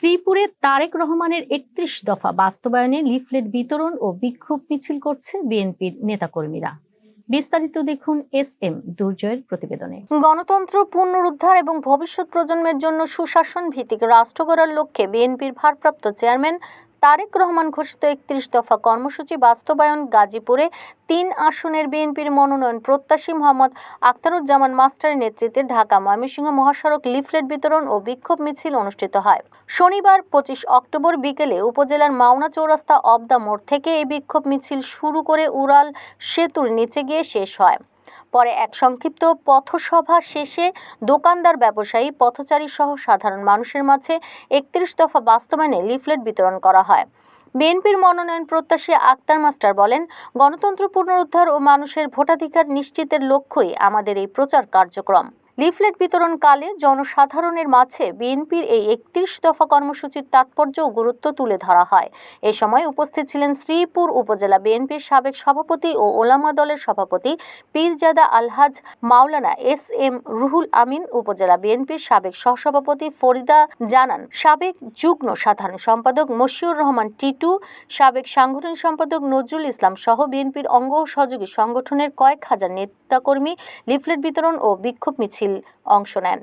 শ্রীপুরে তারেক রহমানের একত্রিশ দফা বাস্তবায়নে লিফলেট বিতরণ ও বিক্ষোভ মিছিল করছে বিএনপির নেতাকর্মীরা। বিস্তারিত দেখুন এস এম দুর্জয়ের প্রতিবেদনে। গণতন্ত্র পুনরুদ্ধার এবং ভবিষ্যৎ প্রজন্মের জন্য সুশাসন ভিত্তিক রাষ্ট্র গড়ার লক্ষ্যে বিএনপির ভারপ্রাপ্ত চেয়ারম্যান তারেক রহমান ঘোষিত একত্রিশ দফা কর্মসূচি বাস্তবায়ন গাজীপুরে তিন আসনের বিএনপির মনোনয়ন প্রত্যাশী মোহাম্মদ আখতারুজ্জামান মাস্টারের নেতৃত্বে ঢাকা ময়মনসিংহ মহাসড়ক লিফলেট বিতরণ ও বিক্ষোভ মিছিল অনুষ্ঠিত হয়। শনিবার পঁচিশ অক্টোবর বিকেলে উপজেলার মাওনা চৌরাস্তা অব দ্য মোড় থেকে এই বিক্ষোভ মিছিল শুরু করে উড়াল সেতুর নিচে গিয়ে শেষ হয়। পরে এক সংক্ষিপ্ত পথসভা শেষে দোকানদার ব্যবসায়ী, পথচারী সহ সাধারণ মানুষের মাঝে একত্রিশ দফা বাস্তবায়নে লিফলেট বিতরণ করা হয়। বিএনপির মনোনয়ন প্রত্যাশী আক্তার মাস্টার বলেন, গণতন্ত্র পুনরুদ্ধার ও মানুষের ভোটাধিকার নিশ্চিতের লক্ষ্যই আমাদের এই প্রচার কার্যক্রম। লিফলেট বিতরণকালে জনসাধারণের মাঝে বিএনপির এই একত্রিশ দফা কর্মসূচির তাৎপর্য ও গুরুত্ব তুলে ধরা হয়। এ সময় উপস্থিত ছিলেন শ্রীপুর উপজেলা বিএনপির সাবেক সভাপতি ও ওলামা দলের সভাপতি পীরজাদা আলহাজ, মাওলানা এস এম রুহুল আমিন উপজেলা বিএনপির সাবেক সহসভাপতি ফরিদা জানান, সাবেক যুগ্ম সাধারণ সম্পাদক মশিউর রহমান টিটু, সাবেক সাংগঠনিক সম্পাদক নজরুল ইসলাম সহ বিএনপির অঙ্গ সহযোগী সংগঠনের কয়েক হাজার নেতাকর্মী লিফলেট বিতরণ ও বিক্ষোভ মিছিল অংশ নেন।